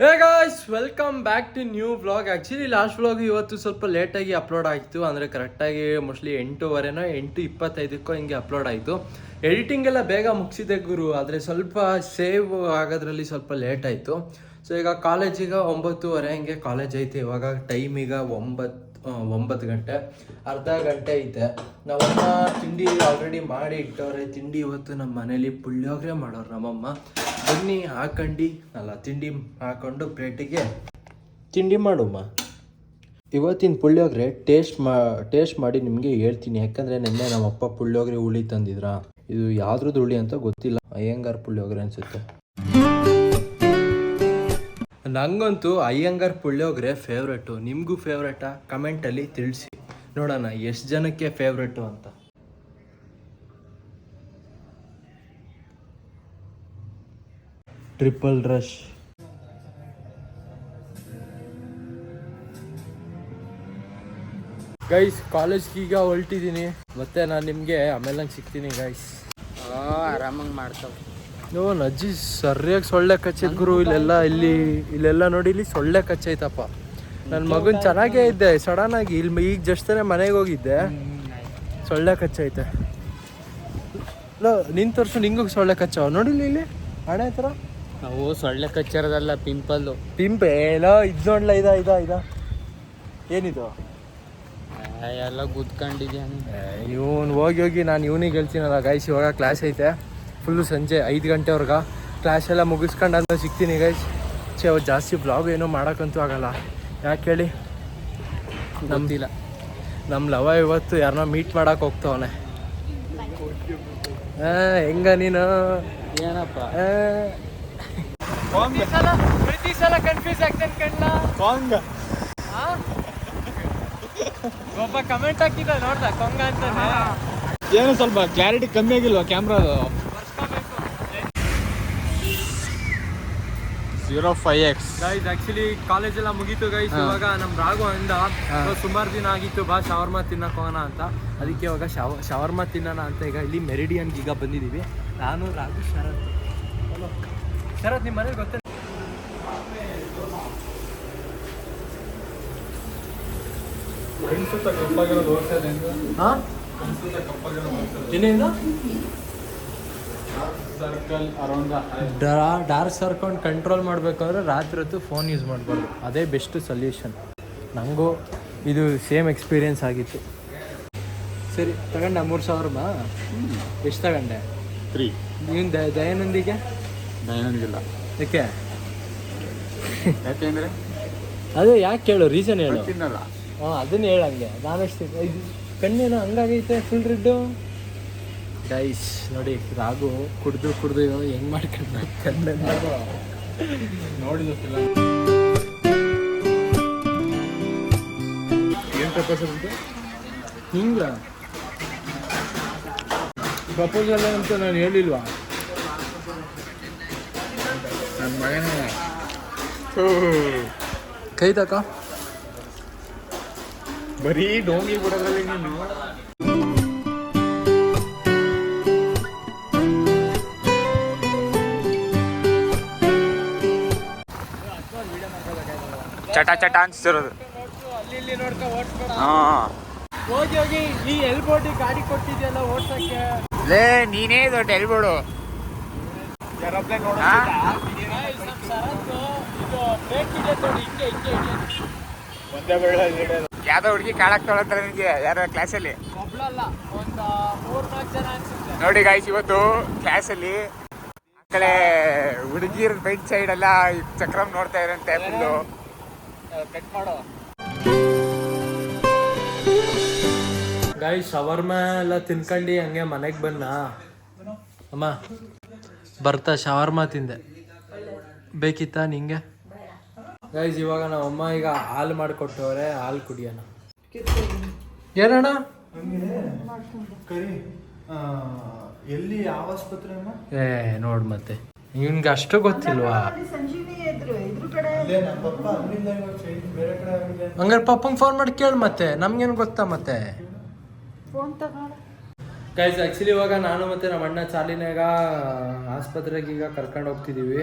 Hey guys welcome back to new vlog actually last vlog ಇವತ್ತು ಸ್ವಲ್ಪ ಲೇಟಾಗಿ upload ಆಯಿತು ಅಂದರೆ ಕರೆಕ್ಟಾಗಿ ಮೋಸ್ಟ್ಲಿ ಎಂಟೂವರೆನೋ ಎಂಟು ಇಪ್ಪತ್ತೈದಕ್ಕೋ ಹಿಂಗೆ ಅಪ್ಲೋಡ್ ಆಯಿತು. ಎಡಿಟಿಂಗ್ ಎಲ್ಲ ಬೇಗ ಮುಗಿಸಿದೆ ಗುರು, ಆದರೆ ಸ್ವಲ್ಪ ಸೇವ್ ಆಗೋದ್ರಲ್ಲಿ ಸ್ವಲ್ಪ ಲೇಟ್ ಆಯಿತು. ಸೊ ಈಗ ಕಾಲೇಜಿಗೆ ಒಂಬತ್ತುವರೆ, ಹಿಂಗೆ ಕಾಲೇಜ್ ಐತೆ. ಇವಾಗ ಟೈಮ್ ಈಗ ಒಂಬತ್ತು ಒಂಬತ್ತು ಗಂಟೆ, ಅರ್ಧ ಗಂಟೆ ಐತೆ. ನಮ್ಮಮ್ಮ ತಿಂಡಿ ಆಲ್ರೆಡಿ ಮಾಡಿ ಇಟ್ಟವ್ರೆ. ತಿಂಡಿ ಇವತ್ತು ನಮ್ಮ ಮನೇಲಿ ಪುಳಿಯೋಗರೆ ಮಾಡೋರು ನಮ್ಮಮ್ಮ. ಬನ್ನಿ ಹಾಕೊಂಡು. ಅಲ್ಲ ತಿಂಡಿ ಹಾಕೊಂಡು ಪ್ಲೇಟಿಗೆ. ತಿಂಡಿ ಮಾಡುಮ್ಮ. ಇವತ್ತಿನ ಪುಳಿಯೋಗರೆ ಟೇಸ್ಟ್ ಮಾ ಟೇಸ್ಟ್ ಮಾಡಿ ನಿಮಗೆ ಹೇಳ್ತೀನಿ. ಯಾಕಂದರೆ ನಿನ್ನೆ ನಮ್ಮಪ್ಪ ಪುಳಿಯೋಗರೆ ಹುಳಿ ತಂದಿದ್ರಾ? ಇದು ಯಾವ್ದ್ರದ್ದು ಹುಳಿ ಅಂತ ಗೊತ್ತಿಲ್ಲ. ಅಯ್ಯಂಗಾರ್ ಪುಳಿಯೋಗರೆ ಅನಿಸುತ್ತೆ. ನನಗಂತೂ ಅಯ್ಯಂಗಾರ್ ಪುಳಿಯೋಗರೆ ಫೇವ್ರೇಟು ನಿಮಗೂ ಫೇವ್ರೇಟಾ ಕಮೆಂಟಲ್ಲಿ ತಿಳಿಸಿ. ನೋಡೋಣ ಎಷ್ಟು ಜನಕ್ಕೆ ಫೇವ್ರೇಟು ಅಂತ. ಟ್ರಿಪಲ್ ರಶ್ ಗೈಸ್ ಕಾಲೇಜ್ಗೆ ಈಗ ಹೊಲ್ಟಿದೀನಿ. ಮತ್ತೆ ನಾನು ನಿಮಗೆ ಆಮೇಲೆ ನಂಗೆ ಸಿಗ್ತೀನಿ ಗೈಸ್ ಆರಾಮಾಗಿ ಮಾಡ್ತಾವೆ. ನೋ ಅಜ್ಜಿ ಸರಿಯಾಗಿ ಸೊಳ್ಳೆ ಕಚ್ಚಿದ್ರು ಗುರು ಇಲ್ಲೆಲ್ಲ ಇಲ್ಲಿ ಇಲ್ಲೆಲ್ಲ ನೋಡಿ ಇಲ್ಲಿ ಸೊಳ್ಳೆ ಕಚ್ಚೈತಪ್ಪ. ನನ್ನ ಮಗನ್ ಚೆನ್ನಾಗೇ ಇದ್ದೆ ಸಡನ್ ಆಗಿ. ಇಲ್ಲಿ ಈಗ ಜಸ್ಟ್ ತಾನೇ ಮನೆಗೆ ಹೋಗಿದ್ದೆ. ಸೊಳ್ಳೆ ಕಚ್ಚೈತೆ. ನಿನ್ ತೋರ್ಸು ನಿಂಗೂ ಸೊಳ್ಳೆ ಕಚ್ಚಾವ ನೋಡಿಲ್ಲ ಇಲ್ಲಿ ಹಣೆ ಹತ್ರ? ಅವು ಸೊಳ್ಳೆ ಕಚ್ಚರದಲ್ಲ ಪಿಂಪಲ್ಲು ಪಿಂಪೆ ಏನೋ ಇದು ನೋಡ್ಲ ಇದ ಇದ ಇದ. ಏನಿದು? ಎಲ್ಲ ಗುದ್ಕೊಂಡಿದ್ಯಾನು ಇವನು ಹೋಗಿ ಹೋಗಿ ನಾನು ಇವನಿಗೆ ಹೇಳ್ತೀನಲ್ಲ ಗೈಸ್ ಇವಾಗ ಕ್ಲಾಸ್ ಐತೆ. ಫುಲ್ಲು ಸಂಜೆ ಐದು ಗಂಟೆವರೆಗೆ. ಕ್ಲಾಸ್ ಎಲ್ಲ ಮುಗಿಸ್ಕೊಂಡು ಅಂತ ಸಿಗ್ತೀನಿ ಗೈಸ್ ಚೇ ಅವತ್ತು ಜಾಸ್ತಿ ಬ್ಲಾಗ್ ಏನೂ ಮಾಡೋಕ್ಕಂತೂ ಆಗಲ್ಲ. ಯಾಕೆ ಹೇಳಿ? ನಮ್ದಿಲ್ಲ ನಮ್ಮ ಲವ ಇವತ್ತು ಯಾರನ್ನ ಮೀಟ್ ಮಾಡಕ್ಕೆ ಹೋಗ್ತಾವನೆ. ಹೆಂಗ ನೀನು? ಏನಪ್ಪ? ಆ. ಪ್ರತಿ ಸಲ ಕನ್ಫ್ಯೂಸ್ ಆಗ್ತೇನೆ ಕಣ್ಣ ಒಬ್ಬ ಕಮೆಂಟ್ ಹಾಕಿದ ನೋಡ್ದ? ಕೊಂಗ ಅಂತಾನೆ. ಏನು ಸ್ವಲ್ಪ ಕ್ಲಾರಿಟಿ ಕಮ್ಮಿ ಆಗಿಲ್ವಾ ಕ್ಯಾಮ್ರಾದು zero five X guys actually college ಎಲ್ಲ ಮುಗೀತು ಗೈಸ್. ಇವಾಗ ನಮ್ ರಾಘು ಅಂದ ಹಾ. ಸುಮಾರು ದಿನ ಆಗಿತ್ತು ಬಾ ಶವರ್ಮ ತಿನ್ನಕ್ ಹೋಗೋಣ ಅಂತ. ಅದಕ್ಕೆ ಇವಾಗ ಶವ ಶವರ್ಮ ತಿನ್ನೋಣ ಅಂತ ಈಗ ಇಲ್ಲಿ ಮೆರಿಡಿಯನ್ಗೆ ಈಗ ಬಂದಿದ್ದೀವಿ. ನಾನು ರಾಘು ಶರತ್. ಹಲೋ ಶರತ್ ನಿಮ್ಮ ಮನೇಲಿ ಗೊತ್ತ ಹಾ? ಇನ್ನೇನು ಸರ್ಕಲ್ ಅರೌಂಡ್ ಡಾರ್ಕ್ ಸರ್ಕೊಂಡು ಕಂಟ್ರೋಲ್ ಮಾಡಬೇಕಾದ್ರೆ ರಾತ್ರಿ ಹೊತ್ತು ಫೋನ್ ಯೂಸ್ ಮಾಡಬಾರ್ದು. ಅದೇ ಬೆಸ್ಟ್ ಸೊಲ್ಯೂಷನ್ ನನಗೂ ಇದು ಸೇಮ್ ಎಕ್ಸ್ಪೀರಿಯನ್ಸ್ ಆಗಿತ್ತು. ಸರಿ ತಗೊಂಡ ಮೂರು ಸಾವಿರ ಬಾ ಎಷ್ಟು ತಗೊಂಡೆ? ತ್ರೀ ನೀನು ದಯಾನಂದಿಗೆ? ದೈನಂದಿಲ್ಲ ಯಾಕೆ? ಯಾಕೆಂದ್ರೆ ಅದೇ ಯಾಕೆ ಹೇಳು ರೀಸನ್ ಹೇಳು. ತಿನ್ನಲ್ಲ ಹಾಂ ಅದನ್ನ ಹೇಳಂಗೆ ನಾನಷ್ಟು ಇದು ಕಣ್ಣೇನೋ ಹಂಗಾಗೈತೆ ಫುಲ್ ರೆಡ್ಡು ಡೈಸ್ ನೋಡಿ ರಾಗು ಕುಡ್ದು ಕುಡ್ದು ಹೆಂಗ್ ಮಾಡ್ಕೊಂಡು ಕಣ್ಣನ್ನ. ನೋಡಿದ ಏನು ಪ್ರಪೋಸಲ್ ಅಂತ ಹಿಂಗ ಪ್ರಪೋಸಲ್ ಅಂತ ನಾನು ಹೇಳಿಲ್ವಾ? ಮಗನೇ ಕೈ ತಕ ಬರೀ ಡೋಂಗಿ ಬಿಡೋದ್ರಲ್ಲಿ ನೀನು. ಚಟ ಚಟ ಅನ್ಸ್ತಿರೋದು ಅಲ್ಲಿ ಇಲ್ಲಿ ನೋಡ್ಕೊ ಓಡಿಸ್ಬೇಡ ಹಾ. ಹೋಗಿ ಹೋಗಿ ಈ ಎಲ್ಬೋರ್ಡ್ ಗಾಡಿ ಕೊಟ್ಟಿದ್ಯಲ್ಲ ಓಡ್ಸಕ್ಕೆ? ಲೇ ನೀನೇ ದೊಡ್ಡ ಎಲ್ಬೋರ್ಡು ಹಾ? ಯಾವ್ದೋ ಹುಡುಗಿ ಕಾಳಕ್ ತೊಗೊಳತ್ತಾರೆ ನಿಮಗೆ ಯಾರ ಕ್ಲಾಸಲ್ಲಿ ನೋಡಿ ಗಾಯ್ಸ್ ಇವತ್ತು ಕ್ಲಾಸಲ್ಲಿ ಆ ಕಡೆ ಹುಡುಗಿರ್ ಬೈಕ್ ಸೈಡ್ ಎಲ್ಲ ಚಕ್ರಂ ಚಕ್ರಮ್ ನೋಡ್ತಾ ಇರಂತೆ ಫುಲ್ಲು ಕಟ್ ಮಾಡೋ ಗಾಯ್ ಶವರ್ಮ ಎಲ್ಲ ತಿನ್ಕಂಡು ಹಂಗೆ ಮನೆಗೆ ಬನ್ನ. ಅಮ್ಮ, ಬರ್ತಾ ಶವರ್ಮ ತಿಂದೆ. ಬೇಕಿತ್ತಾ ನಿಂಗೆ? ಗೈಸ್ ಇವಾಗ ನಮ್ಮ ಅಮ್ಮ ಈಗ ಹಾಲು ಮಾಡಿಕೊಟ್ಟವ್ರೆ ಹಾಲು ಕುಡಿಯೋಣ. ಏನಣ್ಣ? ಎಲ್ಲಿ ಯಾವ ಆಸ್ಪತ್ರೆ ಏ ನೋಡ್ ಮತ್ತೆ. ನಿನ್ಗೆ ಅಷ್ಟು ಗೊತ್ತಿಲ್ವಾ? ಹಂಗಾರೆ ಪಪ್ಪಂಗೆ ಫೋನ್ ಮಾಡಿ ಕೇಳು ಮತ್ತೆ. ನಮ್ಗೇನು ಗೊತ್ತಾ ಮತ್ತೆ? ಗೈಸ್ ಆ್ಯಕ್ಚುಲಿ ಇವಾಗ ನಾನು ಮತ್ತೆ ನಮ್ಮ ಅಣ್ಣ ಚಾಲಿನಾಗ ಆಸ್ಪತ್ರೆಗೆ ಈಗ ಕರ್ಕೊಂಡು ಹೋಗ್ತಿದ್ದೀವಿ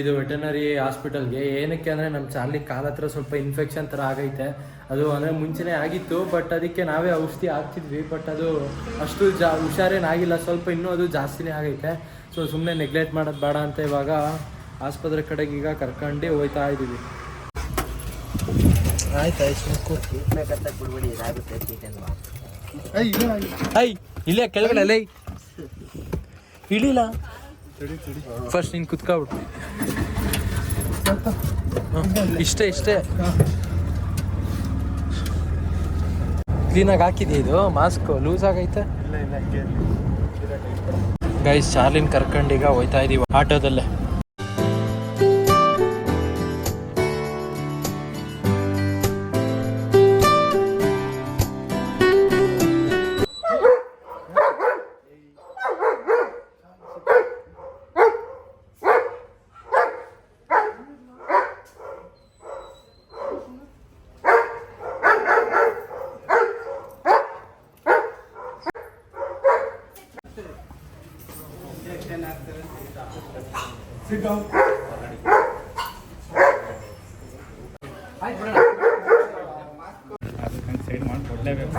ಇದು ವೆಟನರಿ ಹಾಸ್ಪಿಟಲ್ಗೆ. ಏನಕ್ಕೆ ಅಂದರೆ ನಮ್ಮ ಚಾರ್ಲಿ ಕಾಲ ಹತ್ರ ಸ್ವಲ್ಪ ಇನ್ಫೆಕ್ಷನ್ ಥರ ಆಗೈತೆ. ಅದು ಅಂದರೆ ಮುಂಚೆನೇ ಆಗಿತ್ತು ಬಟ್ ಅದಕ್ಕೆ ನಾವೇ ಔಷಧಿ ಹಾಕ್ತಿದ್ವಿ. ಬಟ್ ಅದು ಅಷ್ಟು ಜಾ ಹುಷಾರೇನಾಗಿಲ್ಲ ಸ್ವಲ್ಪ ಇನ್ನೂ ಅದು ಜಾಸ್ತಿನೇ ಆಗೈತೆ. ಸೊ ಸುಮ್ಮನೆ ನೆಗ್ಲೆಕ್ಟ್ ಮಾಡೋದು ಬೇಡ ಅಂತ ಇವಾಗ ಆಸ್ಪತ್ರೆ ಕಡೆಗೆ ಈಗ ಕರ್ಕೊಂಡು ಹೋಯ್ತಾ ಇದ್ದೀವಿ. ಆಯ್ತು ಐ ಇಲ್ಲೇ ಕೆಳಗಡೆ ಲೈ. ಇಳಿಲ್ಲ ಫಸ್ಟ್ ನೀನು ಕುತ್ಕೊಬಿಟ್ಟು ಇಷ್ಟೇ ಇಷ್ಟೇ. ಕ್ಲೀನಾಗಿ ಹಾಕಿದೆ ಇದು? ಮಾಸ್ಕ್ ಲೂಸ್ ಆಗೈತೆ? ಗೈಸ್ ಚಾರ್ಲಿನ್ ಕರ್ಕೊಂಡು ಈಗ ಹೋಯ್ತಾ ಇದೀವಿ ಆಟೋದಲ್ಲೇ. ಸೈಡ್ ಮಾಡಿ ಕೊಡ್ಲೇಬೇಕು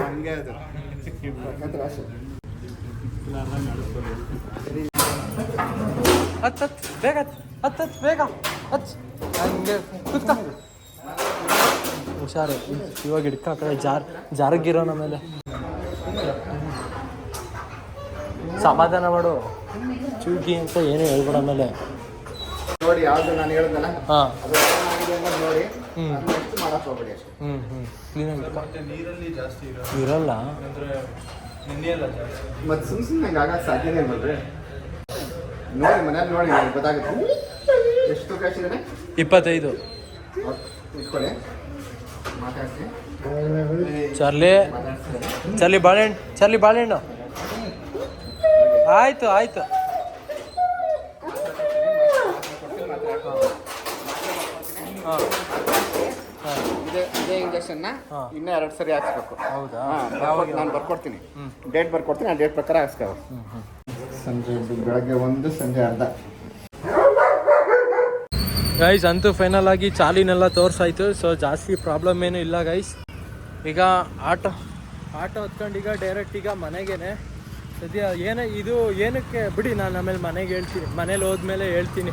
ಹಂಗೆ ಅದು ಹತ್ ಹತ್ ಬೇಗ ಹತ್ತು ಹತ್ತು ಹತ್ ಬೇಗ ಹತ್ ಹಂಗೆ ಹುಷಾರು. ಇವಾಗ ಹಿಡ್ಕ ಆ ಕಡೆ ಜಾರ್ ಜಾರಗಿರೋ ಮೇಲೆ ಸಮಾಧಾನ ಮಾಡು. ಚೂಕಿ ಅಂತ ಏನು ಹೇಳ್ಬೇಡ ಮೇಲೆ ನೋಡಿ ಯಾವ್ದು ನಾನು ಹೇಳಿದ್ನಲ್ಲ? ಹಾಂ. ಅದು ಏನಾಗಿದೆ ಅನ್ನೋದು ನೋಡಿ. ಹ್ಮ್. ನೆಕ್ಸ್ಟ್ ಮಾಡಕ್ ಹೋಗ್ಬೇಡಿ ಅಷ್ಟೇ. ಹ್ಞೂ ಹ್ಞೂ ಕ್ಲೀನಾಗಿ ನೀರಲ್ಲಿ ಜಾಸ್ತಿ ಇರಲ್ಲ. ಮತ್ತೆ ಸುಮ್ ಸುಮ್ಮನೆ ಹಂಗೆ ಆಗಕ್ಕೆ ಸಾಧ್ಯನೇ ಇಲ್ವಲ್ರಿ ನೋಡಿ ಮನೇಲಿ ನೋಡಿ ನಿಮ್ಗೆ ಗೊತ್ತಾಗುತ್ತೆ. ಎಷ್ಟು ತೂಕ ಇದೆ? ಇಪ್ಪತ್ತೈದು. ಇಟ್ಕೊಳ್ಳಿ. ಮಾತಾಡ್ತೀನಿ. ಚಾರ್ಲಿ. ಚಾರ್ಲಿ ಬಾಳೆಹಣ್ಣು ಚಾರ್ಲಿ ಬಾಳೆಹಣ್ಣು. ಆಯ್ತು ಆಯ್ತು. ಹಾಂ. ಇದೇ ಇದೇ ಇಂಜೆಕ್ಷನ್ನ ಇನ್ನೂ ಎರಡು ಸರಿ ಹಾಕ್ಸ್ಬೇಕು. ಹೌದಾ? ಯಾವಾಗ ನಾನು ಬರ್ಕೊಡ್ತೀನಿ. ಡೇಟ್ ಬರ್ಕೊಡ್ತೀನಿ ಆ ಡೇಟ್ ಪ್ರಕಾರ ಹಾಕ್ಸ್ಕೋ. ಸಂಜೆ ಬೆಳಗ್ಗೆ ಒಂದು ಸಂಜೆ ಅರ್ಧ. ಗೈಸ್ ಅಂತೂ ಫೈನಲ್ ಆಗಿ ಚಾಲಿನೆಲ್ಲ ತೋರ್ಸಾಯ್ತು. ಸೊ ಜಾಸ್ತಿ ಪ್ರಾಬ್ಲಮ್ ಏನು ಇಲ್ಲ ಗೈಸ್ ಈಗ ಆಟೋ ಆಟೋ ಹತ್ಕೊಂಡು ಈಗ ಡೈರೆಕ್ಟ್ ಈಗ ಮನೆಗೇನೆ. ಸದ್ಯ ಏನೇ ಇದು ಏನಕ್ಕೆ ಬಿಡಿ ನಾನು ಆಮೇಲೆ ಮನೆಗೆ ಹೇಳ್ತೀನಿ. ಮನೇಲಿ ಹೋದ್ಮೇಲೆ ಹೇಳ್ತೀನಿ.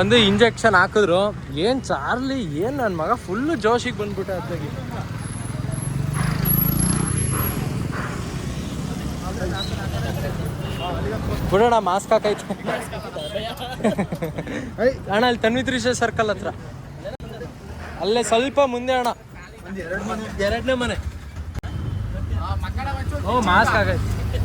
ಒಂದು ಇಂಜೆಕ್ಷನ್ ಹಾಕಿದ್ರು. ಏನು ಚಾರ್ಲಿ ಏನು ನನ್ನ ಮಗ ಫುಲ್ಲು ಜೋಶಿಗೆ ಬಂದ್ಬಿಟ್ಟೆ ಅದಾಗಿ ಬಿಡೋಣ ಮಾಸ್ಕ್ ಹಾಕೈತೆ. ಅಣ್ಣ ಅಲ್ಲಿ ತನ್ವಿತ್ರಿಷ ಸರ್ಕಲ್ ಹತ್ರ. ಅಲ್ಲೇ ಸ್ವಲ್ಪ ಮುಂದೆ ಅಣ್ಣ. ಎರಡನೇ ಮನೆ. ಓ ಮಾಸ್ಕ್ ಆಗೈತೆ ಹಾ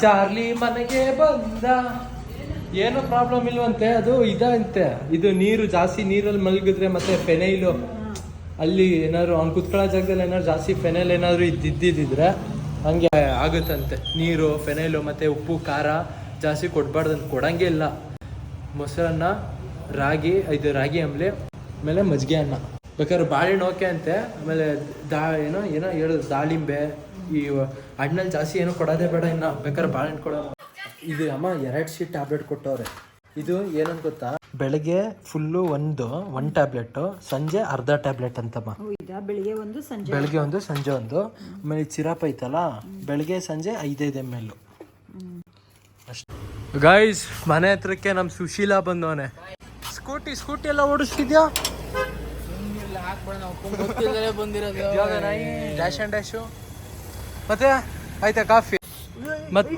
ಚಾರ್ಲಿ ಮನೆಗೆ ಬಂದ. ಏನು ಪ್ರಾಬ್ಲಮ್ ಇಲ್ವಂತೆ, ಅದು ಇದಂತೆ. ಇದು ನೀರು, ಜಾಸ್ತಿ ನೀರಲ್ಲಿ ಮಲಗಿದ್ರೆ ಮತ್ತೆ ಫೆನೈಲು. ಅಲ್ಲಿ ಏನಾದ್ರು, ಅವ್ನು ಕುತ್ಕೊಳ್ಳೋ ಜಾಗದಲ್ಲಿ ಏನಾದ್ರು ಜಾಸ್ತಿ ಫೆನೈಲ್ ಏನಾದ್ರು ಇದ್ದಿದ್ದಿದ್ರೆ ಹಂಗೆ ಆಗುತ್ತಂತೆ. ನೀರು, ಫೆನೈಲು, ಮತ್ತೆ ಉಪ್ಪು, ಖಾರ. ಜಾಸ್ತಿ ಕೊಡ್ಬಾರ್ದಂತ ಕೊಡಂಗೆ ಇಲ್ಲ. ಮೊಸರನ್ನ ರಾಗಿ ಇದು ರಾಗಿ ಆಮೇಲೆ ಆಮೇಲೆ ಮಜ್ಜಿಗೆ ಅನ್ನ. ಬೇಕಾದ್ರೆ ಬಾಳೆಹಣ್ಣು ಓಕೆ ಅಂತೆ ಆಮೇಲೆ ದಾ ಏನೋ ಏನೋ ಹೇಳೋದು ದಾಳಿಂಬೆ ಈ ಹಣ್ಣಲ್ಲಿ ಜಾಸ್ತಿ ಏನೋ ಕೊಡೋದೇ ಬೇಡ ಇನ್ನ. ಬೇಕಾದ್ರೆ ಬಾಳೆಹಣ್ಣು ಕೊಡೋ ಇದು ಅಮ್ಮ ಎರಡು ಸೀಟ್ ಟ್ಯಾಬ್ಲೆಟ್ ಕೊಟ್ಟವ್ರೆ. ಇದು ಏನಂತ ಗೊತ್ತಾ? ಬೆಳಗ್ಗೆ ಫುಲ್ಲು ಒಂದು ಒನ್ ಟ್ಯಾಬ್ಲೆಟ್ ಸಂಜೆ ಅರ್ಧ ಟ್ಯಾಬ್ಲೆಟ್ ಅಂತಮ್ಮ. ಬೆಳಿಗ್ಗೆ ಒಂದು ಸಂಜೆ ಬೆಳಗ್ಗೆ ಒಂದು ಸಂಜೆ ಒಂದು. ಆಮೇಲೆ ಸಿರಾಪ್ ಐತಲ್ಲ ಬೆಳಗ್ಗೆ ಸಂಜೆ ಐದೈದು ಎಂ ಎಲ್ ಗೈಸ್ ಮನೆ ಹತ್ರಕ್ಕೆ ನಮ್ಮ ಸುಶೀಲಾ ಬಂದವನೆ. ಸ್ಕೂಟಿ ಸ್ಕೂಟಿ ಎಲ್ಲ ಓಡಿಸ್ತಿದ್ಯಾ? ಡ್ಯಾಶ್ ಆ್ಯಂಡ್ ಡ್ಯಾಶು ಮತ್ತೆ ಆಯ್ತಾ ಕಾಫಿ? ಮತ್ತೆ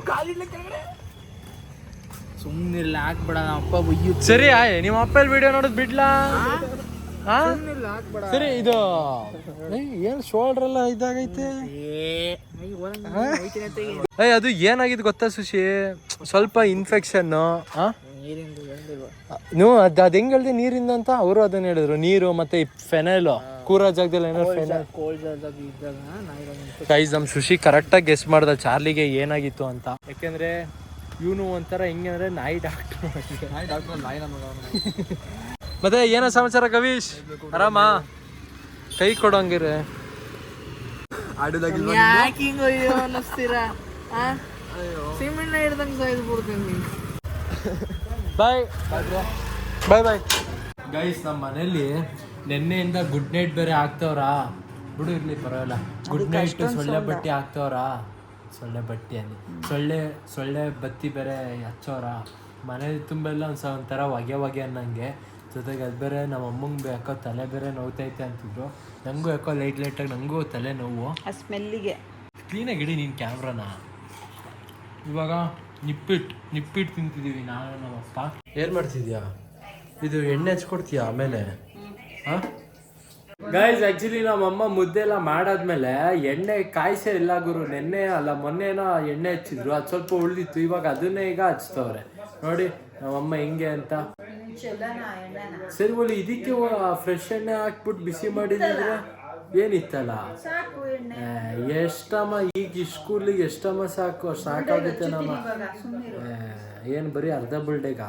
ಸುಮ್ಮನಿಲ್ಲ ಹಾಕ್ಬೇಡ ನಮ್ಮ ಅಪ್ಪ ಸರಿ ಆಯ್ ನಿಮ್ಮ ಅಪ್ಪಲ್ಲಿ ವಿಡಿಯೋ ನೋಡೋದು ಬಿಡ್ಲಾ? ಸರಿ ಇದು ಏನು ಶೋಲ್ಡರ್ ಎಲ್ಲ ಇದಾಗೈತೆ? ಏಯ್ ಅದು ಏನಾಗಿದೆ ಗೊತ್ತಾ ಸುಶಿ? ಸ್ವಲ್ಪ ಇನ್ಫೆಕ್ಷನ್ ನೀವು ಅದು ಅದು ಹೆಂಗ್ ಹೇಳ್ದೆ ನೀರಿಂದ ಅಂತ ಅವರು ಅದನ್ನ ಹೇಳಿದ್ರು. ನೀರು ಮತ್ತೆ ಫೆನೈಲ್ ಕೂರ ಜಾಗದಲ್ಲಿ ಏನೋ ಫೆನೈಲ್ ಗೈಸ್ ನಮ್ಮ ಸುಶಿ ಕರೆಕ್ಟಾಗಿ ಗೆಸ್ ಮಾಡ್ದ ಚಾರ್ಲಿಗೆ ಏನಾಗಿತ್ತು ಅಂತ. ಯಾಕೆಂದ್ರೆ ಇವನು ಒಂಥರ ಹೆಂಗೆ ಅಂದರೆ ನಾಯಿ ಡಾಕ್ಟರ್ ನಾಯಿ ಡಾಕ್ಟರ್ ನಾಯಿ ಮತ್ತೆ ಏನೋ ಸಮಾಚಾರ ಕವೀಶ್? ಆರಾಮ? ಕೈ ಕೊಡೋಂಗಿರೆ ಬಾಯ್. ಬಾಯ್ ಬಾಯ್. ಗೈಸ್ ನಮ್ಮ ಮನೇಲಿ ನಿನ್ನೆಯಿಂದ ಗುಡ್ ನೈಟ್ ಬೇರೆ ಹಾಕ್ತವ್ರಾ ಬಿಡು ಇರ್ಲಿ ಪರವಾಗಿಲ್ಲ. ಗುಡ್ ನೈಟ್ ಸೊಳ್ಳೆ ಬಟ್ಟೆ ಹಾಕ್ತವ್ರಾ? ಸೊಳ್ಳೆ ಬಟ್ಟೆ ಅಲ್ಲಿ. ಸೊಳ್ಳೆ ಸೊಳ್ಳೆ ಬತ್ತಿ ಬೇರೆ ಹಚ್ಚೋರ ಮನೆ ತುಂಬೆಲ್ಲ ಒಂದು ಸ ಒಂಥರ ಹೊಗೆ ಹೊಗೆ ಅನ್ನಂಗೆ. ಜೊತೆಗೆ ಅದು ಬೇರೆ ನಮ್ಮ ಅಮ್ಮಂಗೆ ಯಾಕೋ ತಲೆ ಬೇರೆ ನೋವ್ತೈತೆ ಅಂತಿದ್ರು. ನನಗೂ ಯಾಕೋ ಲೈಟ್ ಲೈಟಾಗಿ ನನಗೂ ತಲೆ ನೋವು. ಆ ಸ್ಮೆಲ್ಲಿಗೆ ಕ್ಲೀನಾಗಿ ಇಡಿ ನೀನು ಕ್ಯಾಮ್ರಾನ ಇವಾಗ ನಿಪ್ಪಿಟ್ಟು ನಿಪ್ಪಿಟ್ಟು ತಿಂತಿದ್ದೀವಿ ನಾನು ನಮ್ಮಪ್ಪ ಏನು ಮಾಡ್ತಿದ್ಯಾ? ಇದು ಎಣ್ಣೆ ಹಚ್ಕೊಡ್ತೀಯಾ ಆಮೇಲೆ? ಹಾಂ ಗೈಸ್ ಆ್ಯಕ್ಚುಲಿ ನಮ್ಮಮ್ಮ ಮುದ್ದೆ ಎಲ್ಲ ಮಾಡಾದ್ಮೇಲೆ ಎಣ್ಣೆ ಕಾಯಿಸೇ ಇಲ್ಲ ಗುರು. ನೆನ್ನೆ ಅಲ್ಲ ಮೊನ್ನೆನೋ ಎಣ್ಣೆ ಹಚ್ಚಿದ್ರು. ಅದು ಸ್ವಲ್ಪ ಉಳಿದಿತ್ತು. ಇವಾಗ ಅದನ್ನೇ ಈಗ ಹಚ್ತವ್ರೆ. ನೋಡಿ ನಮ್ಮಮ್ಮ ಹೆಂಗೆ ಅಂತ. ಸರಿ ಒಳ್ಳೆ ಇದಕ್ಕೆ ಫ್ರೆಶ್ ಎಣ್ಣೆ ಹಾಕ್ಬಿಟ್ಟು ಬಿಸಿ ಮಾಡಿದ್ರೆ ಏನಿತ್ತಲ್ಲ? ಎಷ್ಟಮ್ಮ ಈಗ ಇಸ್ಕೂಲಿಗೆ ಎಷ್ಟಮ್ಮ ಸಾಕು? ಸಾಕಾಗುತ್ತೆ ನಮ್ಮ ಏನು ಬರೀ ಅರ್ಧ ಬುಲ್ಡೆಗ?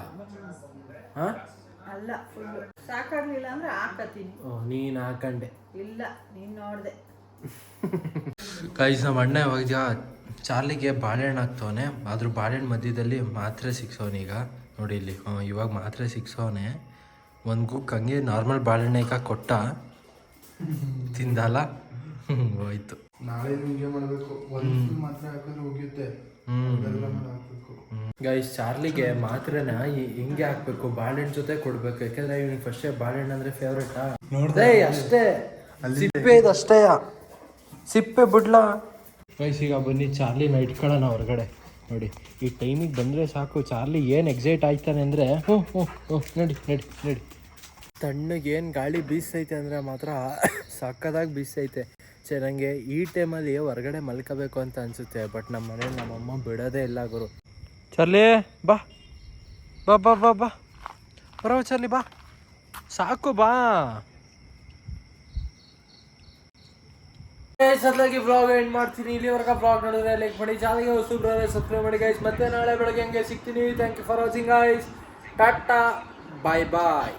ಹಾಂ? ಅಲ್ಲ ಸಾಕಾಗ್ಲಿಲ್ಲ ಅಂದ್ರೆ ಹಾಕತೀನಿ ನೀನು ಹಾಕಂಡೆ. ಇಲ್ಲ ನೀನು ನೋಡ್ದೆ. ಕೈಸ್ ನಮ್ಮ ಅಣ್ಣ ಇವಾಗ ಚಾರ್ಲಿಗೆ ಬಾಳೆಹಣ್ಣು ಹಾಕ್ತವನೆ. ಅದ್ರ ಬಾಳೆಹಣ್ಣು ಮಧ್ಯದಲ್ಲಿ ಮಾತ್ರೆ ಸಿಕ್ಸವನೀಗ ನೋಡಿ ಇಲ್ಲಿ ಇವಾಗ ಮಾತ್ರೆ ಸಿಕ್ಸವನೆ ಒಂದು ಗುಕ್ ಹಂಗೆ ನಾರ್ಮಲ್ ಬಾಳೆಹಣ್ಣೆ ಈಗ ಕೊಟ್ಟ. ತಿಂದಲ್ಲ? ಹೋಯ್ತು. ನಾಳೆ ನಿಮಗೆ ಮಾಡಬೇಕು. ಒಂದು ಮಾತ್ರೆ ಹಾಕಿದ್ರೆ ಹೋಗಿದ್ದೆ ಗೈಸ್ ಚಾರ್ಲಿಗೆ ಮಾತ್ರೆನ ಹಿಂಗೆ ಹಾಕ್ಬೇಕು ಬಾಳೆಹಣ್ಣು ಜೊತೆ ಕೊಡ್ಬೇಕು. ಯಾಕಂದ್ರೆ ಇವ್ನಿಗೆ ಫಸ್ಟ್ ಬಾಳೆಹಣ್ಣು ಅಂದ್ರೆ ಫೇವ್ರೇಟಾ ನೋಡ್ದೆ. ಅಷ್ಟೇ. ಸಿಪ್ಪೆ ಇದು ಅಷ್ಟೇ. ಸಿಪ್ಪೆ ಬಿಡ್ಲಾ? ಗೈಸ್ ಈಗ ಬನ್ನಿ ಚಾರ್ಲಿನ ಇಟ್ಕೊಳ್ಳೋಣ ಹೊರಗಡೆ. ನೋಡಿ ಈ ಟೈಮಿಗೆ ಬಂದರೆ ಸಾಕು. ಚಾರ್ಲಿ ಏನು ಎಕ್ಸೈಟ್ ಆಯ್ತಾನೆ ಅಂದರೆ ಹ್ಞೂ ಹ್ಞೂ ಹ್ಞೂ ನೋಡಿ ನಡಿ ನಡಿ. ತಣ್ಣಗೆ ಏನು ಗಾಳಿ ಬೀಸೈತೆ ಅಂದರೆ ಮಾತ್ರ ಸಕ್ಕದಾಗಿ ಬೀಸೈತೆ ಸೊ ನನಗೆ ಈ ಟೈಮಲ್ಲಿ ಹೊರಗಡೆ ಮಲ್ಕೋಬೇಕು ಅಂತ ಅನಿಸುತ್ತೆ ಬಟ್ ನಮ್ಮ ಮನೇಲಿ ನಮ್ಮಮ್ಮ ಬಿಡೋದೇ ಇಲ್ಲ ಗುರು. ಚಾರ್ಲಿ ಬಾ. ಬಾ ಬಾ ಬಾ ಬಾ. ಬರೋ ಚಾರ್ಲಿ ಬಾ. ಸಾಕು ಬಾ. ಸದ್ಲಾಗಿ ಬ್ಲಾಗ್ ಎಂಡ್ ಮಾಡ್ತೀನಿ. ಇಲ್ಲಿವರೆಗೆ ಬ್ಲಾಗ್ ನೋಡಿದ್ರೆ ಲೈಕ್ ಮಾಡಿ. ಚಾನಲ್ಗೆ ಹೊಸಬ್ರೆ ಸಬ್ಸ್ಕ್ರೈಬ್ ಮಾಡಿ ಗೈಸ್ ಮತ್ತೆ ನಾಳೆ ಬೆಳಗ್ಗೆ ಹಂಗೆ ಸಿಗ್ತೀನಿ. Thank you for watching guys tata bye bye